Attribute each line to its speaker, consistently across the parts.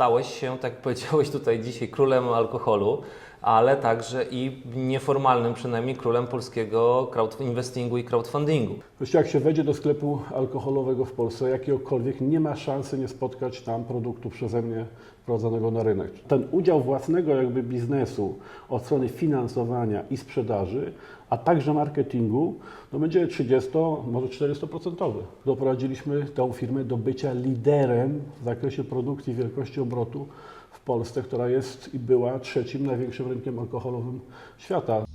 Speaker 1: stałeś się, tak powiedziałeś tutaj dzisiaj, królem alkoholu, ale także i nieformalnym przynajmniej królem polskiego crowdinvestingu i crowdfundingu.
Speaker 2: Właściwie jak się wejdzie do sklepu alkoholowego w Polsce, jakiegokolwiek, nie ma szansy nie spotkać tam produktu przeze mnie wprowadzonego na rynek. Ten udział własnego jakby biznesu od strony finansowania i sprzedaży, a także marketingu, no będzie 30, może 40%. Doprowadziliśmy tę firmę do bycia liderem w zakresie produkcji wielkości obrotu w Polsce, która jest i była trzecim największym rynkiem alkoholowym świata.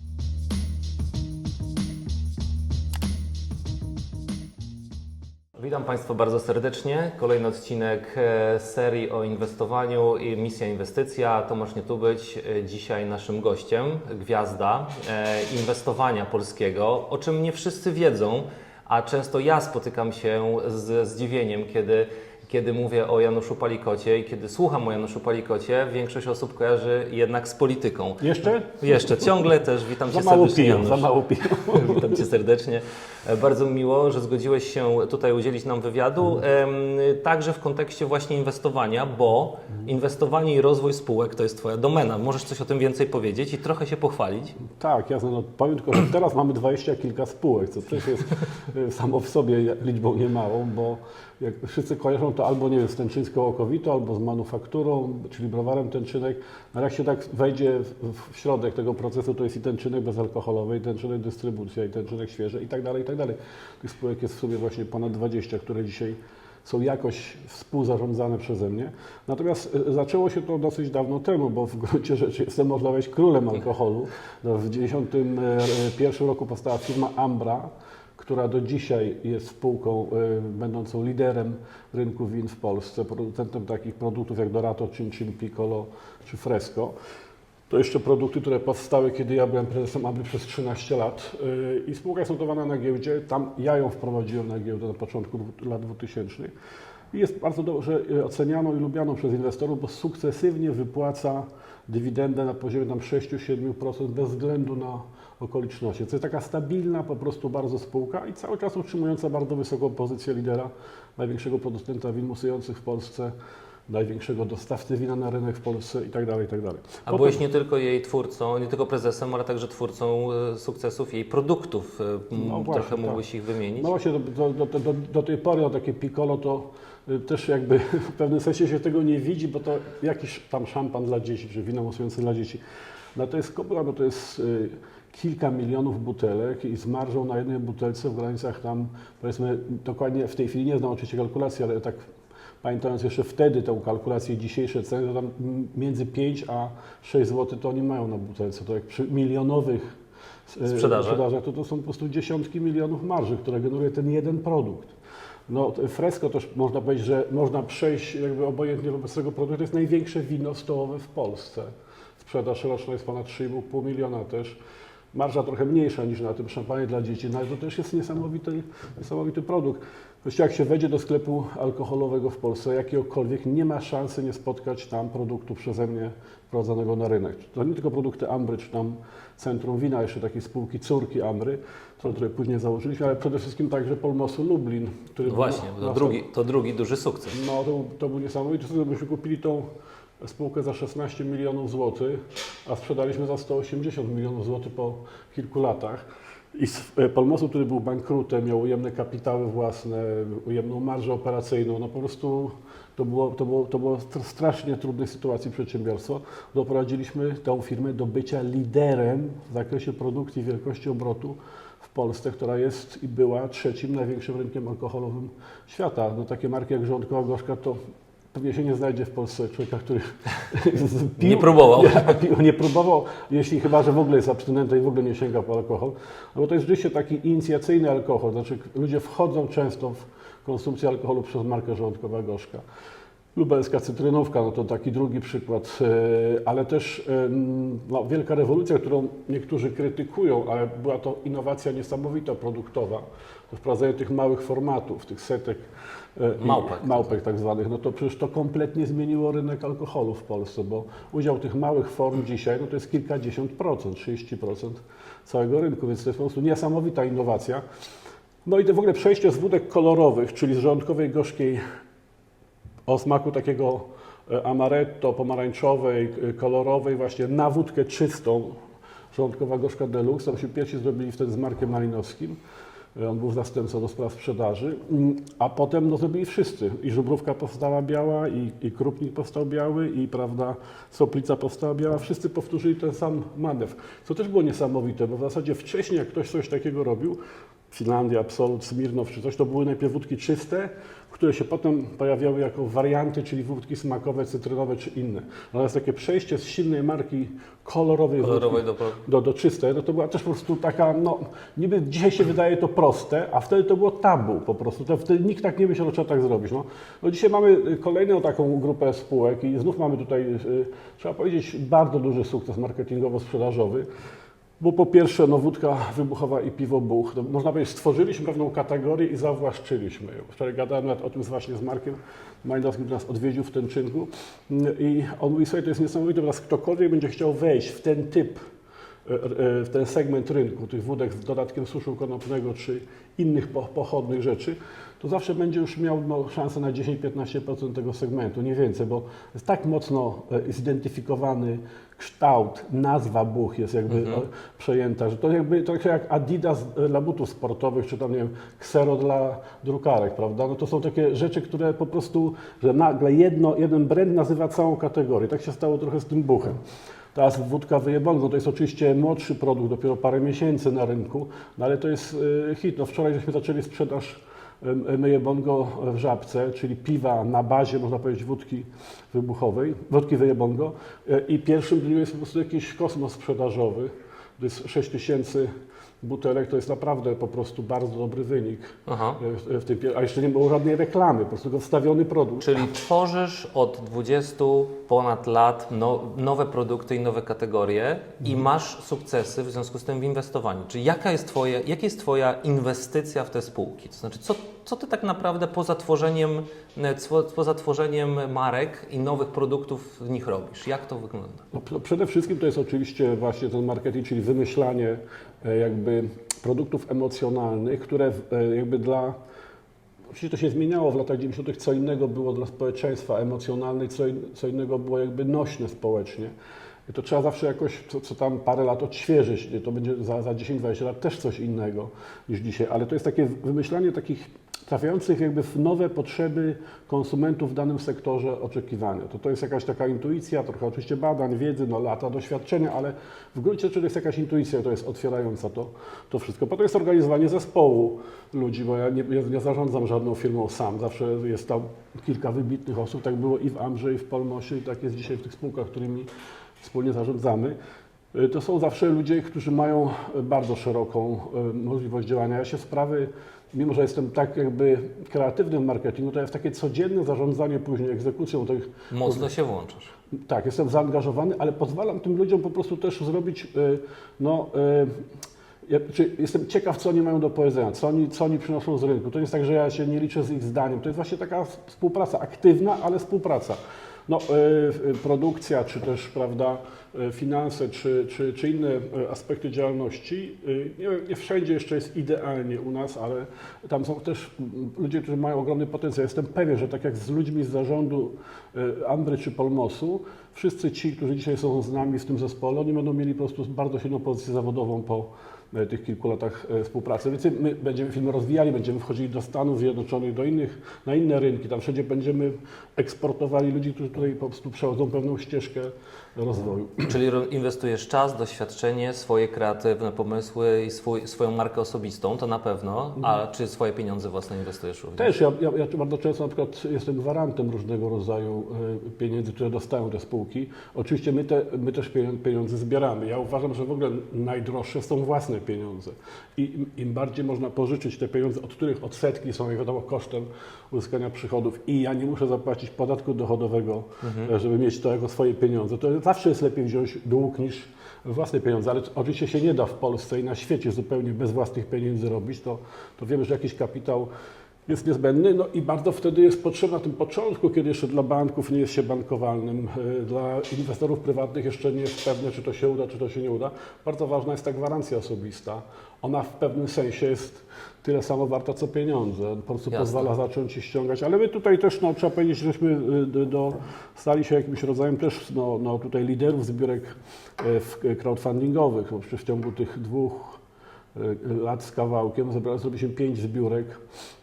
Speaker 1: Witam Państwa bardzo serdecznie. Kolejny odcinek e, serii o inwestowaniu i misja inwestycja. Tomasz Nietubyć, e, dzisiaj naszym gościem, gwiazda e, inwestowania polskiego, o czym nie wszyscy wiedzą, a często ja spotykam się z zdziwieniem, kiedy, kiedy mówię o Januszu Palikocie i kiedy słucham o Januszu Palikocie, większość osób kojarzy jednak z polityką.
Speaker 2: Jeszcze?
Speaker 1: Jeszcze ciągle też witam
Speaker 2: Za
Speaker 1: Cię
Speaker 2: mało
Speaker 1: serdecznie,
Speaker 2: piją,
Speaker 1: Janusz.
Speaker 2: za mało piją.
Speaker 1: Witam Cię serdecznie. E, Bardzo mi miło, że zgodziłeś się tutaj udzielić nam wywiadu, także w kontekście właśnie inwestowania, bo inwestowanie i rozwój spółek to jest Twoja domena. Możesz coś o tym więcej powiedzieć i trochę się pochwalić?
Speaker 2: Tak, jasne. No, powiem tylko, że teraz mamy dwadzieścia kilka spółek, co też jest y, samo w sobie liczbą niemałą, bo jak wszyscy kojarzą to albo nie wiem, z Tęczyńską Okowito, albo z manufakturą, czyli browarem Tęczynek. No jak się tak wejdzie w, w środek tego procesu, to jest i Tęczynek bezalkoholowy, i Tęczynek dystrybucja, i Tęczynek świeże i tak dalej, i tak dalej. Tych spółek jest w sumie właśnie ponad 20, które dzisiaj są jakoś współzarządzane przeze mnie. Natomiast y, zaczęło się to dosyć dawno temu, bo w gruncie rzeczy jestem, można powiedzieć, królem alkoholu. No, w 1991 roku powstała firma Ambra, która do dzisiaj jest spółką będącą liderem rynku win w Polsce, producentem takich produktów jak Dorato, Chin Chin, Piccolo czy Fresco. To jeszcze produkty, które powstały, kiedy ja byłem prezesem Ambry przez 13 lat. Yy, I spółka jest notowana na giełdzie. Tam ja ją wprowadziłem na giełdę na początku lat 2000. I jest bardzo dobrze yy, ocenianą i lubianą przez inwestorów, bo sukcesywnie wypłaca dywidendę na poziomie tam 6-7% bez względu na okoliczności. To jest taka stabilna po prostu bardzo spółka i cały czas utrzymująca bardzo wysoką pozycję lidera, największego producenta win musujących w Polsce, największego dostawcy wina na rynek w Polsce i tak dalej, i tak dalej.
Speaker 1: A
Speaker 2: Potem-
Speaker 1: byłeś nie tylko jej twórcą, nie tylko prezesem, ale także twórcą e, sukcesów jej produktów. E,
Speaker 2: No właśnie,
Speaker 1: Trochę
Speaker 2: tak.
Speaker 1: mógłbyś ich wymienić?
Speaker 2: No właśnie, do, do, do, do, tej pory o takie piccolo to y, też jakby w pewnym sensie się tego nie widzi, bo to jakiś tam szampan dla dzieci, czy wino musujące dla dzieci. No to jest kopra, bo to jest kilka milionów butelek i z marżą na jednej butelce w granicach tam, powiedzmy, dokładnie w tej chwili nie znam oczywiście kalkulacji, ale tak pamiętając jeszcze wtedy tę kalkulację, dzisiejsze ceny, to tam między 5 a 6 zł to oni mają na butelce. To jak przy milionowych e,
Speaker 1: Sprzedażach.
Speaker 2: sprzedażach to, to są po prostu dziesiątki milionów marży, które generuje ten jeden produkt. No, Fresco też można powiedzieć, że można przejść jakby obojętnie wobec tego produktu. To jest największe wino stołowe w Polsce. Sprzedaż roczna jest ponad 3,5 miliona też. Marża trochę mniejsza niż na tym szampanie dla dzieci, no ale to też jest niesamowity, niesamowity produkt. Właściwie jak się wejdzie do sklepu alkoholowego w Polsce, jakiegokolwiek, nie ma szansy nie spotkać tam produktu przeze mnie wprowadzonego na rynek. To nie tylko produkty Ambry, czy tam Centrum Wina, jeszcze takiej spółki córki Ambry, które, które później założyliśmy, ale przede wszystkim także Polmosu Lublin, który
Speaker 1: No Właśnie,
Speaker 2: był
Speaker 1: to drugi, to drugi duży sukces.
Speaker 2: no to, to był niesamowity sukces. Myśmy kupili tą spółkę za 16 milionów złotych, a sprzedaliśmy za 180 milionów złotych po kilku latach. I e, Polmosu, który był bankrutem, miał ujemne kapitały własne, ujemną marżę operacyjną, no po prostu to było, to było, to było str- strasznie trudnej sytuacji przedsiębiorstwo. Doprowadziliśmy tę firmę do bycia liderem w zakresie produkcji wielkości obrotu w Polsce, która jest i była trzecim największym rynkiem alkoholowym świata. No takie marki jak Rządkowa Gorzka to pewnie się nie znajdzie w Polsce człowieka, który pił,
Speaker 1: Nie próbował.
Speaker 2: Nie, nie próbował, jeśli chyba, że w ogóle jest abstynentem i w ogóle nie sięga po alkohol. No bo to jest rzeczywiście taki inicjacyjny alkohol, znaczy ludzie wchodzą często w konsumpcję alkoholu przez markę Rządkowa Gorzka. Lubelska cytrynówka, no to taki drugi przykład, e, ale też no, wielka rewolucja, którą niektórzy krytykują, ale była to innowacja niesamowita produktowa, to wprowadzenie tych małych formatów, tych setek e,
Speaker 1: Małpek.
Speaker 2: małpek tak zwanych, no to przecież to kompletnie zmieniło rynek alkoholu w Polsce, bo udział tych małych form dzisiaj, no to jest kilkadziesiąt procent, 30% całego rynku, więc to jest po prostu niesamowita innowacja. No i to w ogóle przejście z wódek kolorowych, czyli z żołądkowej gorzkiej o smaku takiego e, amaretto, pomarańczowej, e, kolorowej, właśnie na wódkę czystą, żołądkowa gorzka deluxe. To myśmy pierwsi zrobili wtedy z Markiem Malinowskim. On był zastępcą do spraw sprzedaży, Mm, a potem no, zrobili wszyscy. I żubrówka powstała biała, i, i krupnik powstał biały, i prawda, soplica powstała biała. Wszyscy powtórzyli ten sam manewr. Co też było niesamowite, bo w zasadzie wcześniej, jak ktoś coś takiego robił, Finlandia, Absolut, Smirnow czy coś, to były najpierw wódki czyste, które się potem pojawiały jako warianty, czyli wódki smakowe, cytrynowe czy inne. Natomiast takie przejście z silnej marki kolorowej,
Speaker 1: Kolorowej do
Speaker 2: do, do czystej, no to była też po prostu taka, no niby dzisiaj się wydaje to proste, a wtedy to było tabu po prostu. To wtedy nikt tak nie myślał, że trzeba tak zrobić. No, no dzisiaj mamy kolejną taką grupę spółek i znów mamy tutaj, y, trzeba powiedzieć, bardzo duży sukces marketingowo-sprzedażowy. Bo po pierwsze, no wódka wybuchowa i piwo buch. No, można powiedzieć, stworzyliśmy pewną kategorię i zawłaszczyliśmy ją. Wczoraj gadałem nawet o tym właśnie z Markiem Malinowskim, który nas odwiedził w tym czynku. I on mówi sobie, to jest niesamowite, teraz ktokolwiek będzie chciał wejść w ten typ w ten segment rynku, tych wódek z dodatkiem suszu konopnego czy innych po- pochodnych rzeczy, to zawsze będzie już miał no, szansę na 10-15% tego segmentu, nie więcej, bo jest tak mocno e, zidentyfikowany kształt, nazwa buch jest jakby e, przejęta, że to jakby trochę jak Adidas e, dla butów sportowych, czy tam nie wiem, Xero dla drukarek, prawda? No to są takie rzeczy, które po prostu, że nagle jedno, jeden brand nazywa całą kategorię. Tak się stało trochę z tym buchem. Teraz wódka wyjebongo to jest oczywiście młodszy produkt, dopiero parę miesięcy na rynku, no ale to jest y, hit. No wczoraj żeśmy zaczęli sprzedaż y, myjebongo w żabce, czyli piwa na bazie, można powiedzieć, wódki wybuchowej, wódki wyjebongo y, i pierwszym dniu jest po prostu jakiś kosmos sprzedażowy. To jest 6 tysięcy butelek, to jest naprawdę po prostu bardzo dobry wynik.
Speaker 1: Aha.
Speaker 2: y, W tym, pier- a jeszcze nie było żadnej reklamy, po prostu tylko wstawiony produkt.
Speaker 1: Czyli tworzysz od 20 ponad lat no, nowe produkty i nowe kategorie i masz sukcesy w związku z tym w inwestowaniu. Czyli jaka jest twoja, jaka jest Twoja inwestycja w te spółki? To znaczy, co, co Ty tak naprawdę poza tworzeniem, e, poza tworzeniem marek i nowych produktów w nich robisz? Jak to wygląda?
Speaker 2: No, pr- przede wszystkim to jest oczywiście właśnie ten marketing, czyli wymyślanie e, jakby produktów emocjonalnych, które e, jakby dla Oczywiście to się zmieniało w latach 90., co innego było dla społeczeństwa emocjonalne, co, in, co innego było jakby nośne społecznie. I to trzeba zawsze jakoś, co, co tam parę lat odświeżyć. To będzie za, za 10-20 lat też coś innego niż dzisiaj. Ale to jest takie wymyślanie takich trafiających jakby w nowe potrzeby konsumentów w danym sektorze oczekiwania. To, to jest jakaś taka intuicja, trochę oczywiście badań, wiedzy, no lata doświadczenia, ale w gruncie rzeczy to jest jakaś intuicja, to jest otwierająca to, to wszystko. Potem jest organizowanie zespołu ludzi, bo ja nie, nie, zarządzam żadną firmą sam, zawsze jest tam kilka wybitnych osób, tak było i w Amrze, i w Polmosie, i tak jest dzisiaj w tych spółkach, którymi wspólnie zarządzamy. Y, To są zawsze ludzie, którzy mają bardzo szeroką y, możliwość działania. Ja się sprawy, mimo że jestem tak jakby kreatywnym w marketingu, to ja w takie codzienne zarządzanie później egzekucją tych
Speaker 1: Mocno się włączasz.
Speaker 2: tak, jestem zaangażowany, ale pozwalam tym ludziom po prostu też zrobić, y, no, y, ja, czy jestem ciekaw, co oni mają do powiedzenia, co oni, co oni przynoszą z rynku. To nie jest tak, że ja się nie liczę z ich zdaniem. To jest właśnie taka współpraca, aktywna, ale współpraca. No, y, y, produkcja, czy też, prawda, y, finanse, czy, czy, czy inne aspekty działalności. Nie, nie wszędzie jeszcze jest idealnie u nas, ale tam są też mm, ludzie, którzy mają ogromny potencjał. Jestem pewien, że tak jak z ludźmi z zarządu Ambry czy Polmosu, wszyscy ci, którzy dzisiaj są z nami w tym zespole, oni będą mieli po prostu bardzo silną pozycję zawodową po e, tych kilku latach e, współpracy. Więc my będziemy film rozwijali, będziemy wchodzili do Stanów Zjednoczonych, do innych, na inne rynki. Tam wszędzie będziemy eksportowali ludzi, którzy tutaj po prostu przechodzą pewną ścieżkę rozwoju.
Speaker 1: Czyli inwestujesz czas, doświadczenie, swoje kreatywne pomysły i swój, swoją markę osobistą, to na pewno. A czy swoje pieniądze własne inwestujesz również?
Speaker 2: Też, ja, ja, ja bardzo często na przykład jestem gwarantem różnego rodzaju e, pieniędzy, które dostają te spółki. Oczywiście my, te, my też pieniądze, zbieramy. Ja uważam, że w ogóle najdroższe są własne pieniądze. I im, bardziej można pożyczyć te pieniądze, od których odsetki są, jak wiadomo, kosztem uzyskania przychodów i ja nie muszę zapłacić podatku dochodowego, e, żeby mieć to jako swoje pieniądze, to zawsze jest lepiej wziąć dług niż własne pieniądze, ale oczywiście się nie da w Polsce i na świecie zupełnie bez własnych pieniędzy robić, to, to wiemy, że jakiś kapitał jest niezbędny, no i bardzo wtedy jest potrzebny na tym początku, kiedy jeszcze dla banków nie jest się bankowalnym, e, dla inwestorów prywatnych jeszcze nie jest pewne, czy to się uda, czy to się nie uda. Bardzo ważna jest ta gwarancja osobista. Ona w pewnym sensie jest tyle samo warta, co pieniądze. Po prostu
Speaker 1: Jasne.
Speaker 2: pozwala zacząć się ściągać. Ale my tutaj też, no, trzeba powiedzieć, żeśmy y, do, stali się jakimś rodzajem też no, no, tutaj liderów zbiórek w- crowdfundingowych. Bo przecież w ciągu tych dwóch lat z kawałkiem zebrali- zrobiliśmy pięć zbiórek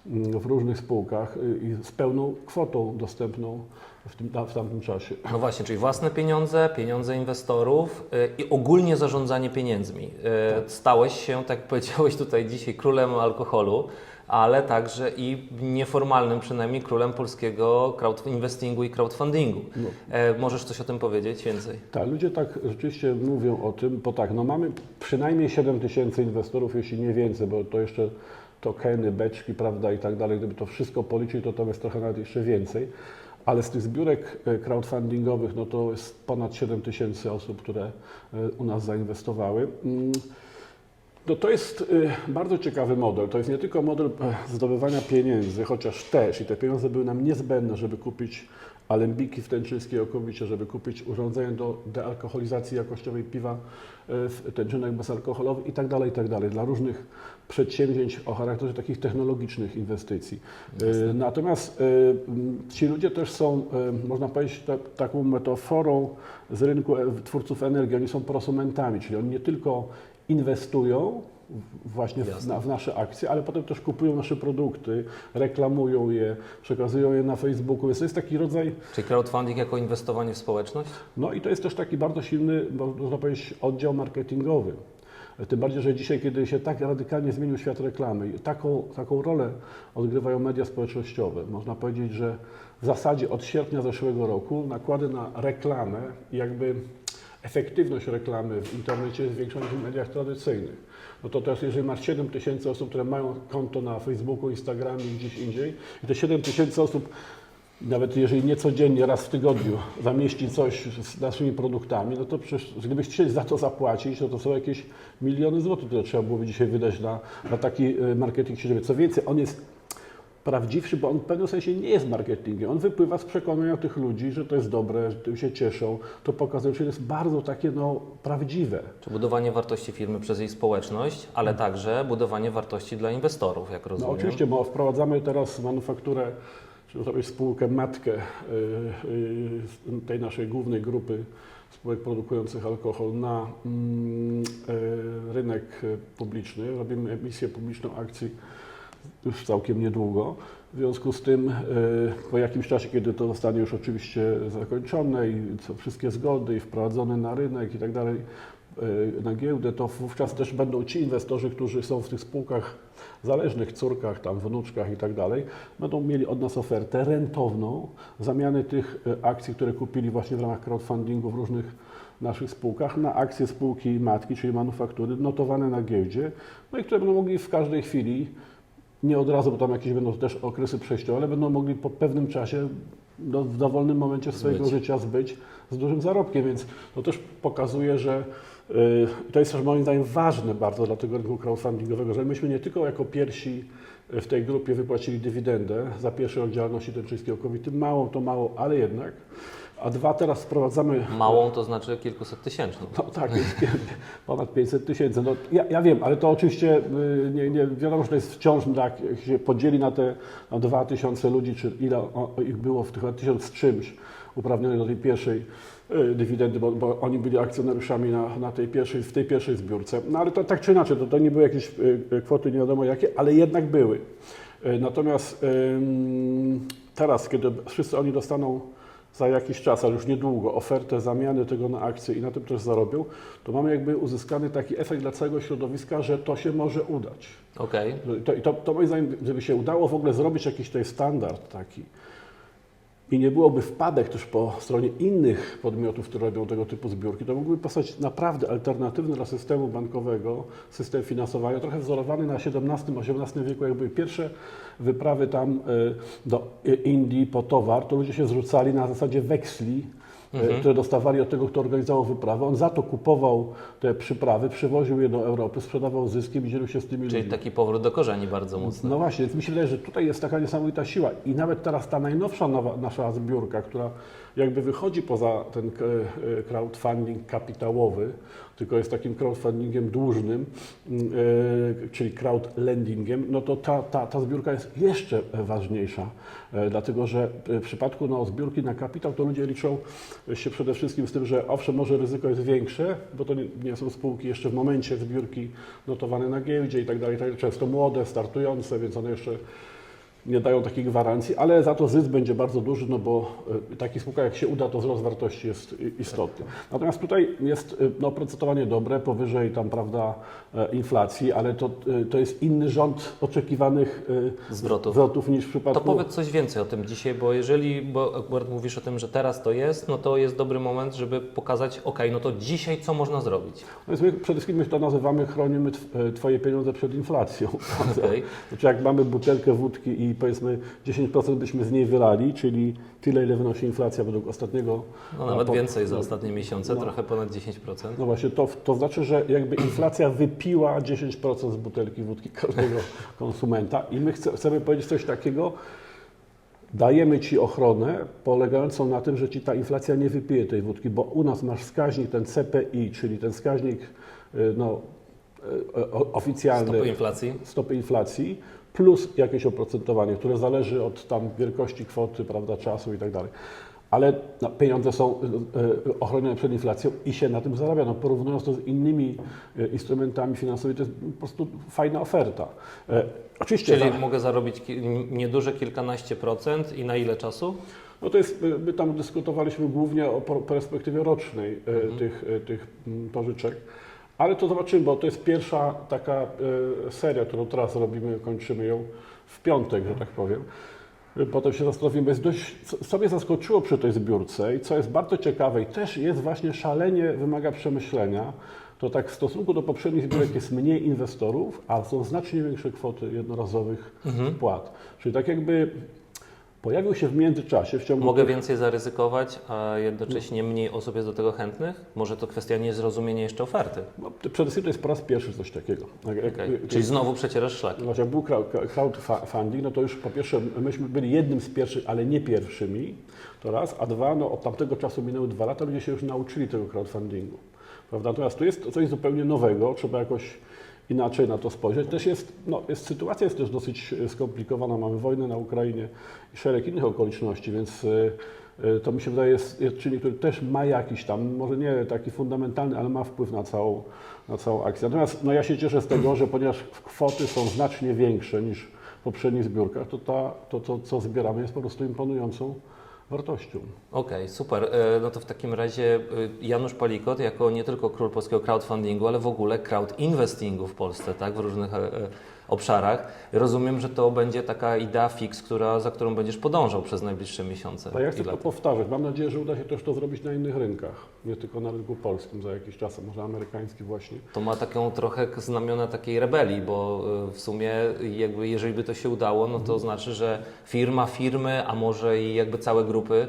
Speaker 2: mm, w różnych spółkach y, i z pełną kwotą dostępną w, tym, w tamtym czasie.
Speaker 1: No właśnie, czyli własne pieniądze, pieniądze inwestorów y, i ogólnie zarządzanie pieniędzmi. Y, Stałeś się, tak powiedziałeś tutaj dzisiaj, królem alkoholu, ale także i nieformalnym przynajmniej królem polskiego crowdinvestingu i crowdfundingu.
Speaker 2: No.
Speaker 1: E, Możesz coś o tym powiedzieć więcej?
Speaker 2: Tak, ludzie tak rzeczywiście mówią o tym, bo tak, no mamy przynajmniej 7 tysięcy inwestorów, jeśli nie więcej, bo to jeszcze tokeny, beczki, prawda, i tak dalej. Gdyby to wszystko policzyć, to tam jest trochę nawet jeszcze więcej. Ale z tych zbiórek e, crowdfundingowych, no to jest ponad 7 tysięcy osób, które e, u nas zainwestowały. No to jest y, bardzo ciekawy model. To jest nie tylko model e, zdobywania pieniędzy, chociaż też i te pieniądze były nam niezbędne, żeby kupić alembiki w Tęczyńskiej okowicie, żeby kupić urządzenie do dealkoholizacji jakościowej piwa e, w Tęczynek bezalkoholowy i tak dalej, i tak dalej. Dla różnych przedsięwzięć o charakterze takich technologicznych inwestycji. E, Natomiast e, m, ci ludzie też są, można powiedzieć, ta, taką metaforą z rynku twórców energii. Oni są prosumentami, czyli oni nie tylko inwestują właśnie w, na, w nasze akcje, ale potem też kupują nasze produkty, reklamują je, przekazują je na Facebooku. Więc to jest taki rodzaj,
Speaker 1: Czyli crowdfunding jako inwestowanie w społeczność?
Speaker 2: no i to jest też taki bardzo silny, mo- można powiedzieć, oddział marketingowy. Tym bardziej, że dzisiaj, kiedy się tak radykalnie zmienił świat reklamy, i taką, taką rolę odgrywają media społecznościowe. Można powiedzieć, że w zasadzie od sierpnia zeszłego roku nakłady na reklamę jakby efektywność reklamy w internecie jest większa niż w mediach tradycyjnych. No to teraz, jeżeli masz 7 tysięcy osób, które mają konto na Facebooku, Instagramie i gdzieś indziej, i te 7 tysięcy osób nawet jeżeli nie codziennie, raz w tygodniu zamieści coś z naszymi produktami, no to przecież gdybyś chcieli za to zapłacić, no to są jakieś miliony złotych, które trzeba byłoby dzisiaj wydać na, na taki y, marketing sieciowy. Co więcej, on jest prawdziwszy, bo on w pewnym sensie nie jest marketingiem. On wypływa z przekonania tych ludzi, że to jest dobre, że tym się cieszą. To pokazuje, że to jest bardzo takie no, prawdziwe.
Speaker 1: Czy budowanie wartości firmy przez jej społeczność, ale także budowanie wartości dla inwestorów, jak
Speaker 2: No
Speaker 1: rozumiem.
Speaker 2: oczywiście, bo wprowadzamy teraz manufakturę, czy powiedzieć spółkę matkę y, y, tej naszej głównej grupy spółek produkujących alkohol na mm, y, rynek publiczny. Robimy emisję publiczną akcji już całkiem niedługo. W związku z tym, y, po jakimś czasie, kiedy to zostanie już oczywiście zakończone i wszystkie zgody i wprowadzone na rynek i tak dalej, y, na giełdę, to wówczas też będą ci inwestorzy, którzy są w tych spółkach zależnych, córkach, tam wnuczkach i tak dalej, będą mieli od nas ofertę rentowną zamiany tych y, akcji, które kupili właśnie w ramach crowdfundingu w różnych naszych spółkach na akcje spółki matki, czyli manufaktury, notowane na giełdzie, no i które będą mogli w każdej chwili nie od razu, bo tam jakieś będą też okresy przejściowe, ale będą mogli po pewnym czasie do, w dowolnym momencie swojego
Speaker 1: Zbyć.
Speaker 2: życia zbyć z dużym zarobkiem, więc to też pokazuje, że y, to jest też moim zdaniem ważne bardzo dla tego rynku crowdfundingowego, że myśmy nie tylko jako pierwsi w tej grupie wypłacili dywidendę za pierwszy rok działalności Tęczyńskiej Okowity, mało to mało, ale jednak, a dwa teraz wprowadzamy
Speaker 1: Małą to znaczy kilkuset tysięczną.
Speaker 2: no tak, jest ponad 500 tysięcy. No, ja, ja wiem, ale to oczywiście y, nie, nie, wiadomo, że to jest wciąż tak, jak się podzieli na te na 2000 ludzi, czy ile o, ich było w tych lat 1000 z czymś uprawnionych do tej pierwszej y, dywidendy, bo, bo oni byli akcjonariuszami na, na tej pierwszej, w tej pierwszej zbiórce. No ale to tak czy inaczej, to, to nie były jakieś y, kwoty nie wiadomo jakie, ale jednak były. Natomiast teraz, kiedy wszyscy oni dostaną za jakiś czas, ale już niedługo, ofertę zamiany tego na akcje i na tym też zarobią, to mamy jakby uzyskany taki efekt dla całego środowiska, że to się może udać.
Speaker 1: Okej.
Speaker 2: No i To, to, to moim zdaniem, gdyby się udało w ogóle zrobić jakiś tutaj standard taki, i nie byłoby wpadek też po stronie innych podmiotów, które robią tego typu zbiórki, to mógłby powstać naprawdę alternatywny dla systemu bankowego system finansowania, trochę wzorowany na XVII-XVIII wieku. Jak były pierwsze wyprawy tam y, do Indii po towar, to ludzie się zrzucali na zasadzie weksli, y, które dostawali od tego, kto organizował wyprawę. On za to kupował te przyprawy, przywoził je do Europy, sprzedawał zyskiem i dzielił się z tymi
Speaker 1: Czyli
Speaker 2: ludźmi.
Speaker 1: taki powrót do korzeni bardzo mocny.
Speaker 2: No właśnie, więc mi się wydaje, że tutaj jest taka niesamowita siła i nawet teraz ta najnowsza nowa, nasza zbiórka, która jakby wychodzi poza ten k- e, crowdfunding kapitałowy, tylko jest takim crowdfundingiem dłużnym, mm, e, czyli crowdlendingiem, no to ta, ta, ta zbiórka jest jeszcze ważniejsza, e, dlatego że w przypadku no, zbiórki na kapitał to ludzie liczą się przede wszystkim z tym, że owszem, może ryzyko jest większe, bo to nie, nie są spółki jeszcze w momencie zbiórki notowane na giełdzie i tak dalej, tak dalej. często młode, startujące, więc one jeszcze nie dają takiej gwarancji, ale za to zysk będzie bardzo duży, no bo y, taki spółka jak się uda, to wzrost wartości jest y, istotny. Natomiast tutaj jest y, no, procentowanie dobre, powyżej tam, prawda, e, inflacji, ale to, to jest inny rząd oczekiwanych
Speaker 1: Zwrotów.
Speaker 2: zwrotów niż w
Speaker 1: To
Speaker 2: przypadku...
Speaker 1: powiedz coś więcej o tym dzisiaj, bo jeżeli, bo akurat mówisz o tym, że teraz to jest, no to jest dobry moment, żeby pokazać, ok, no to dzisiaj co można zrobić?
Speaker 2: No więc my przede wszystkim my to nazywamy chronimy tw- e, Twoje pieniądze przed inflacją.
Speaker 1: Okej.
Speaker 2: Znaczy jak mamy butelkę wódki i powiedzmy 10% byśmy z niej wylali, czyli tyle, ile wynosi inflacja według ostatniego...
Speaker 1: No nawet
Speaker 2: po-
Speaker 1: więcej za
Speaker 2: no,
Speaker 1: ostatnie miesiące,
Speaker 2: no.
Speaker 1: trochę ponad 10%.
Speaker 2: No właśnie, to, to znaczy, że jakby inflacja wypiła 10% z butelki wódki każdego konsumenta i my chce, chcemy powiedzieć coś takiego, dajemy Ci ochronę polegającą na tym, że Ci ta inflacja nie wypije tej wódki, bo u nas masz wskaźnik ten CPI, czyli ten wskaźnik y, no, y, oficjalny
Speaker 1: Stopy inflacji.
Speaker 2: stopy inflacji plus jakieś oprocentowanie, które zależy od tam wielkości kwoty, prawda, czasu i tak dalej. Ale no, pieniądze są e, e, ochronione przed inflacją i się na tym zarabia. No, porównując to z innymi e, instrumentami finansowymi, to jest po prostu fajna oferta. Oczywiście,
Speaker 1: Czyli
Speaker 2: za-
Speaker 1: mogę zarobić nieduże kilkanaście procent i na ile czasu?
Speaker 2: no to jest, my tam dyskutowaliśmy głównie o perspektywie rocznej e, tych, tych pożyczek, ale to zobaczymy, bo to jest pierwsza taka e, seria, którą teraz robimy, kończymy ją w piątek, że tak powiem. E, Potem się zastanowimy, jest dość, co- mnie zaskoczyło przy tej zbiórce i co jest bardzo ciekawe i też jest właśnie szalenie, wymaga przemyślenia, to tak w stosunku do poprzednich zbiórek jest mniej inwestorów, a są znacznie większe kwoty jednorazowych wpłat. Czyli tak jakby pojawił się w międzyczasie, w ciągu
Speaker 1: Mogę więcej zaryzykować, a jednocześnie mniej osób jest do tego chętnych? Może to kwestia niezrozumienia jeszcze oferty.
Speaker 2: No, to przede wszystkim to jest po raz pierwszy coś takiego. Jak,
Speaker 1: Okej.
Speaker 2: jak-
Speaker 1: Czyli znowu przecierasz szlaki.
Speaker 2: no, jak był crowd- crowdfunding, no to już po pierwsze myśmy byli jednym z pierwszych, ale nie pierwszymi, to raz, a dwa, no od tamtego czasu minęły dwa lata, ludzie się już nauczyli tego crowdfundingu. Prawda? Natomiast tu jest coś zupełnie nowego, trzeba jakoś inaczej na to spojrzeć. Też jest, no, jest, sytuacja jest też dosyć e, skomplikowana, mamy wojnę na Ukrainie i szereg innych okoliczności, więc e, e, to mi się wydaje jest, jest czynnik, który też ma jakiś tam, może nie taki fundamentalny, ale ma wpływ na całą, na całą akcję. Natomiast no, ja się cieszę z tego, że ponieważ kwoty są znacznie większe niż w poprzednich zbiórkach, to, ta, to, to co zbieramy jest po prostu imponującą wartością.
Speaker 1: Okej, super. E, No to w takim razie e, Janusz Palikot jako nie tylko król polskiego crowdfundingu, ale w ogóle crowdinvestingu w Polsce, tak, w różnych e, obszarach. Rozumiem, że to będzie taka idea fix, która, za którą będziesz podążał przez najbliższe miesiące.
Speaker 2: A ja chcę to powtarzać. Mam nadzieję, że uda się też to zrobić na innych rynkach, nie tylko na rynku polskim za jakiś czas, a może amerykański właśnie.
Speaker 1: To ma taką trochę znamiona takiej rebelii, bo e, w sumie jakby jeżeli by to się udało, no to znaczy, że firma, firmy, a może i jakby całe grupy,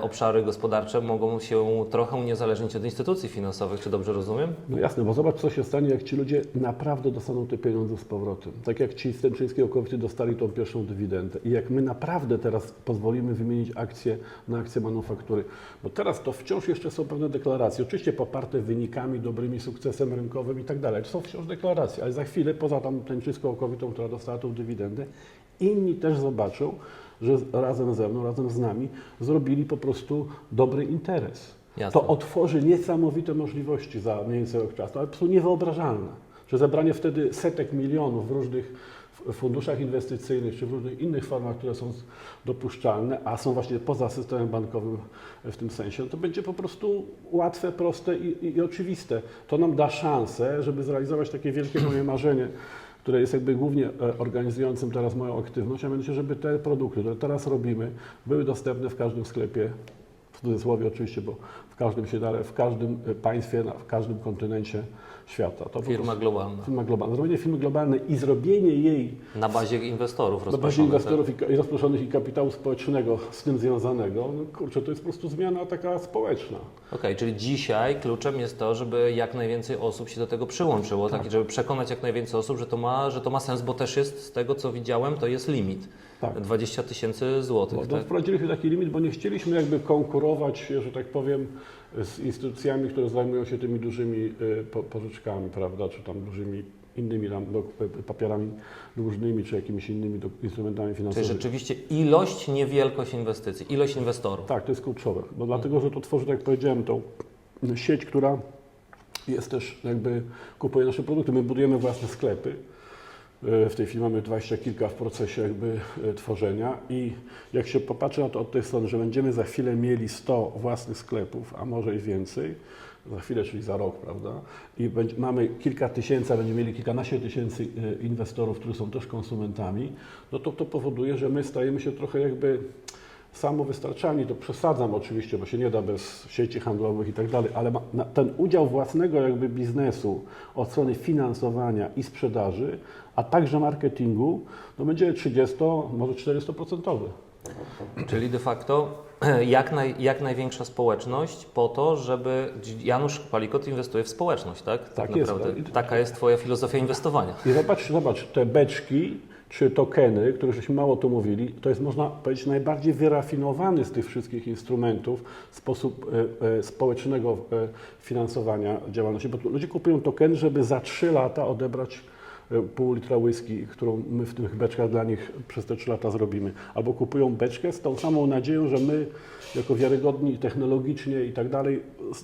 Speaker 1: obszary gospodarcze mogą się trochę uniezależnić od instytucji finansowych, czy dobrze rozumiem?
Speaker 2: No jasne, bo zobacz, co się stanie, jak ci ludzie naprawdę dostaną te pieniądze z powrotem. Tak jak ci z Stęczyńskiej okowity dostali tą pierwszą dywidendę. I jak my naprawdę teraz pozwolimy wymienić akcje na akcje manufaktury, bo teraz to wciąż jeszcze są pewne deklaracje, oczywiście poparte wynikami, dobrymi sukcesem rynkowym i tak dalej. To są wciąż deklaracje, ale za chwilę, poza tam Stęczyńską okowitą, która dostała tą dywidendę, inni też zobaczą, że razem ze mną, razem z nami zrobili po prostu dobry interes.
Speaker 1: Jasne.
Speaker 2: To otworzy niesamowite możliwości za mniej więcej rok czasu, ale po prostu niewyobrażalne. Że zebranie wtedy setek milionów w różnych funduszach inwestycyjnych czy w różnych innych formach, które są dopuszczalne, a są właśnie poza systemem bankowym w tym sensie, no to będzie po prostu łatwe, proste i, i, i oczywiste. To nam da szansę, żeby zrealizować takie wielkie moje marzenie które jest jakby głównie e, organizującym teraz moją aktywność, a mianowicie, żeby te produkty, które teraz robimy, były dostępne w każdym sklepie, cudzysłowie oczywiście, bo w każdym się da, w każdym e, państwie, na- w każdym kontynencie świata. To
Speaker 1: Firma globalna.
Speaker 2: Firma globalna. Zrobienie firmy globalnej i zrobienie jej
Speaker 1: Na bazie inwestorów
Speaker 2: na bazie inwestorów i, ka- i rozproszonych i kapitału społecznego z tym związanego, no kurczę, to jest po prostu zmiana taka społeczna.
Speaker 1: Okej, czyli dzisiaj kluczem jest to, żeby jak najwięcej osób się do tego przyłączyło, tak. żeby przekonać jak najwięcej osób, że to, ma, że to ma sens, bo też jest, z tego co widziałem, to jest limit.
Speaker 2: Tak.
Speaker 1: 20 tysięcy złotych,
Speaker 2: no,
Speaker 1: tak?
Speaker 2: wprowadziliśmy taki limit, bo nie chcieliśmy jakby konkurować, że tak powiem, z instytucjami, które zajmują się tymi dużymi y, po- pożyczkami, prawda, czy tam dużymi innymi y, papierami dłużnymi, czy jakimiś innymi instrumentami
Speaker 1: Czyli
Speaker 2: finansowymi.
Speaker 1: rzeczywiście ilość, nie wielkość inwestycji, ilość inwestorów.
Speaker 2: Tak, to jest kluczowe, bo dlatego, że to tworzy, tak jak powiedziałem, tą sieć, która jest też jakby, kupuje nasze produkty. My budujemy własne sklepy. E, W tej chwili mamy dwadzieścia kilka w procesie jakby e, tworzenia i jak się popatrzy na to od tej strony, że będziemy za chwilę mieli 100 własnych sklepów, a może i więcej, za chwilę, czyli za rok, prawda? I będzie, mamy kilka tysięcy, a będziemy mieli kilkanaście tysięcy e, inwestorów, którzy są też konsumentami, no to to powoduje, że my stajemy się trochę jakby samowystarczalni, to przesadzam oczywiście, bo się nie da bez sieci handlowych i tak dalej, ale ten udział własnego jakby biznesu od strony finansowania i sprzedaży, a także marketingu, no będzie 30, może 400%.
Speaker 1: Czyli de facto jak, naj, jak największa społeczność po to, żeby Janusz Palikot inwestuje w społeczność, tak?
Speaker 2: Tak jest. I-
Speaker 1: Taka jest Twoja filozofia inwestowania.
Speaker 2: I zobacz, zobacz, te beczki czy tokeny, które żeśmy mało tu mówili, to jest można powiedzieć najbardziej wyrafinowany z tych wszystkich instrumentów sposób e, e, społecznego e, finansowania działalności, bo ludzie kupują tokeny, żeby za 3 lata odebrać pół litra whisky, którą my w tych beczkach dla nich przez te 3 lata zrobimy. Albo kupują beczkę z tą samą nadzieją, że my jako wiarygodni technologicznie i tak dalej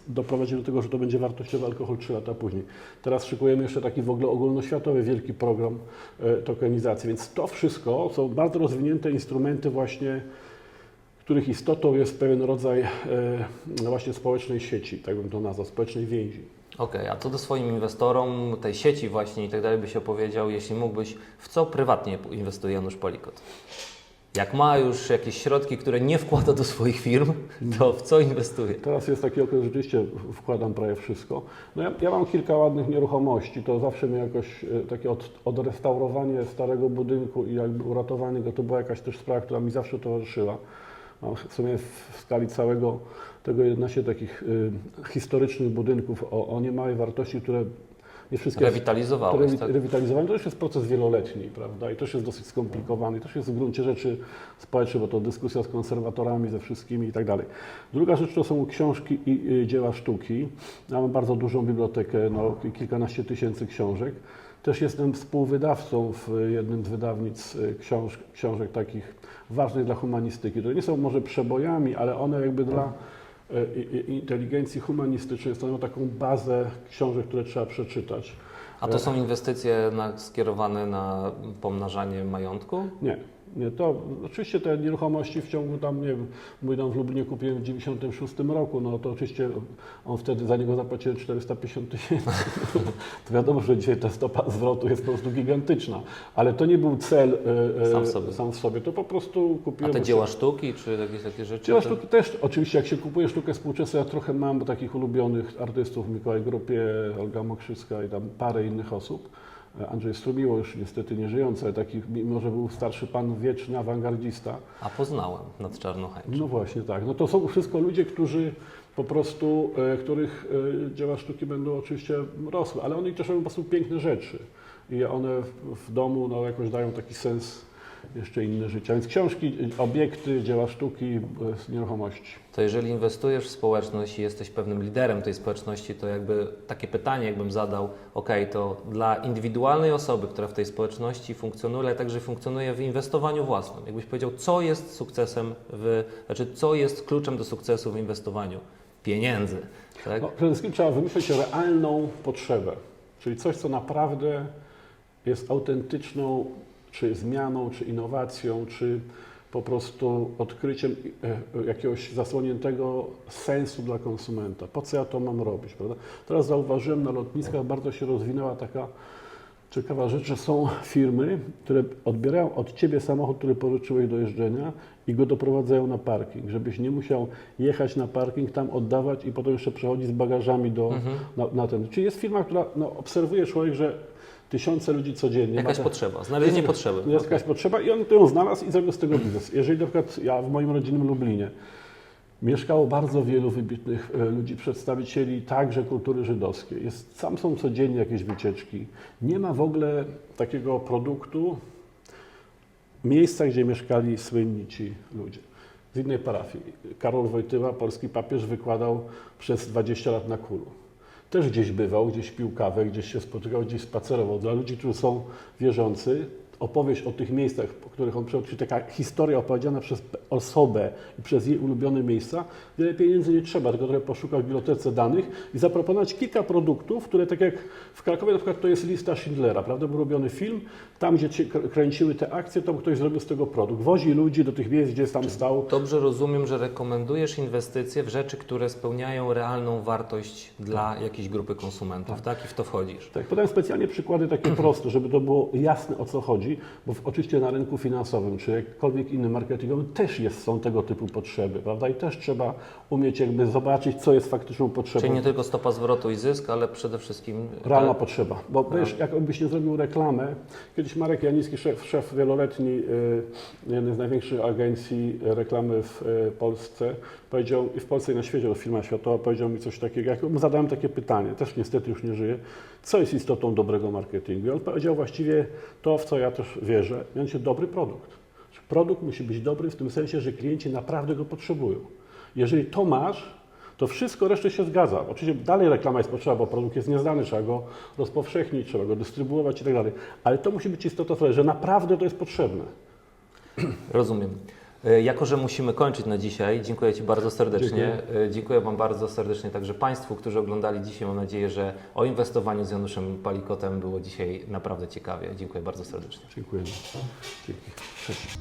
Speaker 2: doprowadzimy do tego, że to będzie wartościowy alkohol 3 lata później. Teraz szykujemy jeszcze taki w ogóle ogólnoświatowy wielki program e, tokenizacji, więc to wszystko są bardzo rozwinięte instrumenty właśnie, których istotą jest pewien rodzaj e, właśnie społecznej sieci, tak bym to nazwał, społecznej więzi.
Speaker 1: Okej, a co do swoim inwestorom, tej sieci właśnie i tak dalej byś opowiedział, jeśli mógłbyś, w co prywatnie inwestuje Janusz Palikot? Jak ma już jakieś środki, które nie wkłada do swoich firm, to w co inwestuje?
Speaker 2: Teraz jest taki okres, rzeczywiście wkładam prawie wszystko. No ja, ja mam kilka ładnych nieruchomości, to zawsze mnie jakoś e, takie od, odrestaurowanie starego budynku i jakby uratowanie go, to była jakaś też sprawa, która mi zawsze towarzyszyła. Mam w sumie w skali całego tego 11 takich y, historycznych budynków o, o niemałej wartości, które nie wszystkie...
Speaker 1: Rewitalizowałeś,
Speaker 2: Rewi-
Speaker 1: tak?
Speaker 2: Rewitalizowanie to już jest proces wieloletni, prawda? I też jest dosyć skomplikowany, i też jest w gruncie rzeczy społeczny, bo to dyskusja z konserwatorami, ze wszystkimi i tak dalej. Druga rzecz to są książki i y, dzieła sztuki. Ja mam bardzo dużą bibliotekę, no, kilkanaście tysięcy książek. Też jestem współwydawcą w jednym z wydawnic y, książ, książek takich ważnych dla humanistyki, które nie są może przebojami, ale one jakby dla inteligencji humanistycznej stanowią taką bazę książek, które trzeba przeczytać.
Speaker 1: A to są inwestycje na, skierowane na pomnażanie majątku?
Speaker 2: Nie, nie, to oczywiście te nieruchomości w ciągu tam, nie wiem, mój dom w Lublinie kupiłem w 96 roku, no to oczywiście on wtedy za niego zapłaciłem 450 tysięcy. To wiadomo, że dzisiaj ta stopa zwrotu jest po prostu gigantyczna, ale to nie był cel e, e,
Speaker 1: Sam w sobie.
Speaker 2: sam w sobie, to po prostu
Speaker 1: A
Speaker 2: kupiłem...
Speaker 1: te dzieła sztuki, czy jakieś takie rzeczy?
Speaker 2: Dzieła
Speaker 1: to-
Speaker 2: sztuki też, oczywiście jak się kupuje sztukę współczesną, ja trochę mam takich ulubionych artystów, Mikołaj Grupie, Olga Mokrzyska i tam parę innych osób. Andrzej Strumiło już niestety nie żyjący, ale taki, mimo że był starszy pan wieczny, awangardzista.
Speaker 1: A poznałem nad Czarnochęć.
Speaker 2: No właśnie tak. No to są wszystko ludzie, którzy po prostu, e, których e, dzieła sztuki będą oczywiście rosły, ale one też robią po prostu piękne rzeczy. I one w, w domu no, jakoś dają taki sens jeszcze inny życia. Więc książki, obiekty, dzieła sztuki, e, z nieruchomości.
Speaker 1: To jeżeli inwestujesz w społeczność i jesteś pewnym liderem tej społeczności, to jakby takie pytanie, jakbym zadał, ok, to dla indywidualnej osoby, która w tej społeczności funkcjonuje, ale także funkcjonuje w inwestowaniu własnym, jakbyś powiedział, co jest sukcesem w, znaczy co jest kluczem do sukcesu w inwestowaniu pieniędzy, tak?
Speaker 2: No, przede wszystkim trzeba wymyśleć realną potrzebę, czyli coś, co naprawdę jest autentyczną, czy zmianą, czy innowacją, czy po prostu odkryciem e, jakiegoś zasłoniętego sensu dla konsumenta. Po co ja to mam robić, prawda? Teraz zauważyłem na lotniskach bardzo się rozwinęła taka Ciekawa rzecz, że są firmy, które odbierają od Ciebie samochód, który pożyczyłeś do jeżdżenia i go doprowadzają na parking, żebyś nie musiał jechać na parking, tam oddawać i potem jeszcze przechodzić z bagażami do, na, na ten. Czyli jest firma, która no, obserwuje człowiek, że tysiące ludzi codziennie.
Speaker 1: Jakaś
Speaker 2: te-
Speaker 1: potrzeba, znalezienie potrzeby.
Speaker 2: jest jakaś potrzeba i on ją znalazł i zrobił z tego biznes. Jeżeli na przykład ja w moim rodzinnym Lublinie mieszkało bardzo wielu wybitnych e, ludzi, przedstawicieli także kultury żydowskiej. Jest, tam są codziennie jakieś wycieczki. Nie ma w ogóle takiego produktu, miejsca, gdzie mieszkali słynni ci ludzie. Z innej parafii. Karol Wojtyła, polski papież, wykładał przez 20 lat na kulu. Też gdzieś bywał, gdzieś pił kawę, gdzieś się spotykał, gdzieś spacerował. Dla ludzi, którzy są wierzący, opowieść o tych miejscach, po których on przechodził, czyli taka historia opowiedziana przez osobę i przez jej ulubione miejsca, wiele pieniędzy nie trzeba, tylko trochę poszukać w bibliotece danych i zaproponować kilka produktów, które tak jak w Krakowie na przykład to jest lista Schindlera, prawda, był robiony film, tam gdzie kręciły te akcje, to ktoś zrobił z tego produkt. Wozi ludzi do tych miejsc, gdzie jest tam stał.
Speaker 1: Dobrze rozumiem, że rekomendujesz inwestycje w rzeczy, które spełniają realną wartość dla jakiejś grupy konsumentów, tak? I w to wchodzisz.
Speaker 2: Tak, podałem specjalnie przykłady takie proste, żeby to było jasne o co chodzi, bo w, oczywiście na rynku finansowym czy jakkolwiek innym marketingowym też jest, są tego typu potrzeby, prawda? I też trzeba umieć jakby zobaczyć, co jest faktyczną potrzebą.
Speaker 1: Czyli nie tylko stopa zwrotu i zysk, ale przede wszystkim
Speaker 2: Realna
Speaker 1: tak?
Speaker 2: potrzeba. Bo wiesz, jakbyś nie zrobił reklamę, kiedyś Marek Janicki, szef, szef wieloletni y, jednej z największych agencji reklamy w y, Polsce, powiedział, i w Polsce i na świecie, to firma światowa, powiedział mi coś takiego, jak mu zadałem takie pytanie, też niestety już nie żyje, co jest istotą dobrego marketingu? I on powiedział właściwie to, w co ja też wierzę, mianowicie dobry produkt. Produkt musi być dobry w tym sensie, że klienci naprawdę go potrzebują. Jeżeli to masz, to wszystko resztę się zgadza. Oczywiście dalej reklama jest potrzebna, bo produkt jest nieznany, trzeba go rozpowszechnić, trzeba go dystrybuować i tak. Ale to musi być istota że naprawdę to jest potrzebne.
Speaker 1: Rozumiem. E, Jako, że musimy kończyć na dzisiaj, dziękuję Ci bardzo serdecznie. Dziękuję. Dziękuję Wam bardzo serdecznie także Państwu, którzy oglądali dzisiaj. Mam nadzieję, że o inwestowaniu z Januszem Palikotem było dzisiaj naprawdę ciekawie. Dziękuję bardzo serdecznie.
Speaker 2: Dziękuję. Dzięki. Cześć.